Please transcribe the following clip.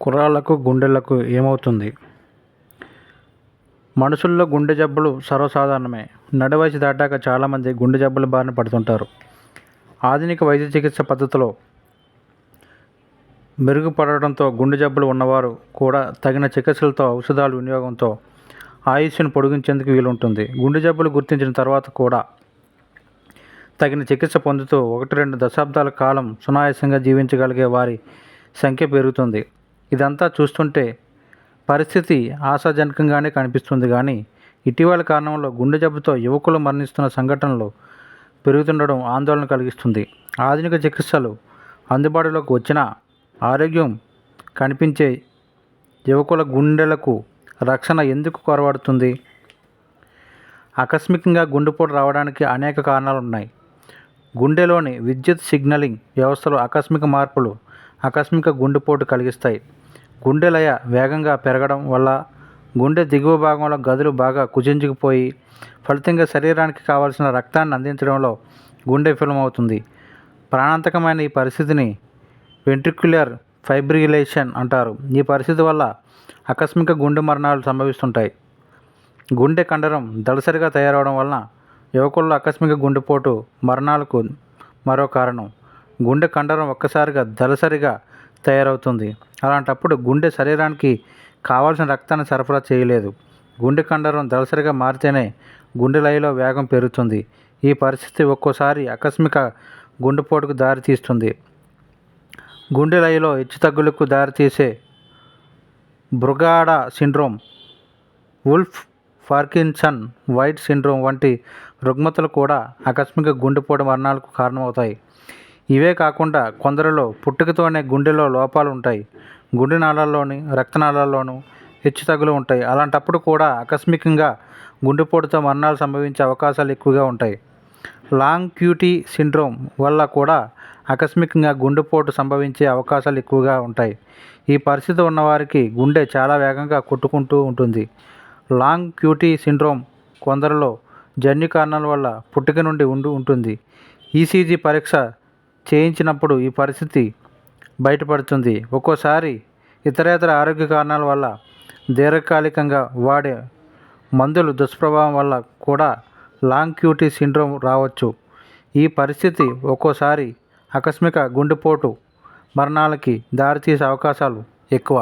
కుర్రాళ్ళకు గుండెలకు ఏమవుతుంది? మనుషుల్లో గుండె జబ్బులు సర్వసాధారణమే. నడి వయసు దాటాక చాలామంది గుండె జబ్బుల బారిన పడుతుంటారు. ఆధునిక వైద్య చికిత్స పద్ధతిలో మెరుగుపడడంతో గుండె జబ్బులు ఉన్నవారు కూడా తగిన చికిత్సలతో ఔషధాల వినియోగంతో ఆయుష్ను పొడిగించేందుకు వీలుంటుంది. గుండె జబ్బులు గుర్తించిన తర్వాత కూడా తగిన చికిత్స పొందుతూ ఒకటి రెండు దశాబ్దాల కాలం సునాయాసంగా జీవించగలిగే వారి సంఖ్య పెరుగుతుంది. ఇదంతా చూస్తుంటే పరిస్థితి ఆశాజనకంగానే కనిపిస్తుంది. కానీ ఇటీవల కారణంలో గుండె జబ్బుతో యువకులు మరణిస్తున్న సంఘటనలు పెరుగుతుండడం ఆందోళన కలిగిస్తుంది. ఆధునిక చికిత్సలు అందుబాటులోకి వచ్చిన ఆరోగ్యం కనిపించే యువకుల గుండెలకు రక్షణ ఎందుకు కొరవడుతుంది? ఆకస్మికంగా గుండెపోటు రావడానికి అనేక కారణాలు ఉన్నాయి. గుండెలోని విద్యుత్ సిగ్నలింగ్ వ్యవస్థలో ఆకస్మిక మార్పులు ఆకస్మిక గుండెపోటు కలిగిస్తాయి. గుండె లయ వేగంగా పెరగడం వల్ల గుండె దిగువ భాగంలో గదులు బాగా కుచించుకుపోయి ఫలితంగా శరీరానికి కావాల్సిన రక్తాన్ని అందించడంలో గుండె విఫలమవుతుంది. ప్రాణాంతకమైన ఈ పరిస్థితిని వెంట్రిక్యులర్ ఫైబ్రిలేషన్ అంటారు. ఈ పరిస్థితి వల్ల ఆకస్మిక గుండె మరణాలు సంభవిస్తుంటాయి. గుండె కండరం దళసరిగా తయారవడం వలన యువకుల్లో ఆకస్మిక గుండెపోటు మరణాలకు మరో కారణం. గుండె కండరం ఒక్కసారిగా దళసరిగా తయారవుతుంది. అలాంటప్పుడు గుండె శరీరానికి కావాల్సిన రక్తాన్ని సరఫరా చేయలేదు. గుండె కండరం దళసరిగా మారితేనే గుండె లయలో వేగం పెరుగుతుంది. ఈ పరిస్థితి ఒక్కోసారి ఆకస్మిక గుండెపోటుకు దారితీస్తుంది. గుండె లయలో హెచ్చుతగ్గులకు దారితీసే Brugada syndrome Wolff Parkinson White syndrome వంటి రుగ్మతలు కూడా ఆకస్మిక గుండెపోటు మరణాలకు కారణమవుతాయి. ఇవే కాకుండా కొందరిలో పుట్టుకతోనే గుండెలో లోపాలు ఉంటాయి గుండె నాళాల్లోని రక్తనాళాల్లోనూ హెచ్చుతగ్గులు ఉంటాయి. అలాంటప్పుడు కూడా ఆకస్మికంగా గుండెపోటుతో మరణాలు సంభవించే అవకాశాలు ఎక్కువగా ఉంటాయి. లాంగ్ క్యూటీ సిండ్రోమ్ వల్ల కూడా ఆకస్మికంగా గుండెపోటు సంభవించే అవకాశాలు ఎక్కువగా ఉంటాయి. ఈ పరిస్థితి ఉన్నవారికి గుండె చాలా వేగంగా కొట్టుకుంటూ ఉంటుంది. లాంగ్ క్యూటీ సిండ్రోమ్ కొందరిలో జన్యు కారణాల వల్ల పుట్టుక నుండి ఉండి ఉంటుంది. ఈసీజీ పరీక్ష చేయించినప్పుడు ఈ పరిస్థితి బయటపడుతుంది. ఒక్కోసారి ఇతరేతర ఆరోగ్య కారణాల వల్ల దీర్ఘకాలికంగా వాడే మందులు దుష్ప్రభావం వల్ల కూడా లాంగ్ క్యూటీ సిండ్రోమ్ రావచ్చు. ఈ పరిస్థితి ఒక్కోసారి ఆకస్మిక గుండెపోటు మరణాలకి దారితీసే అవకాశాలు ఎక్కువ.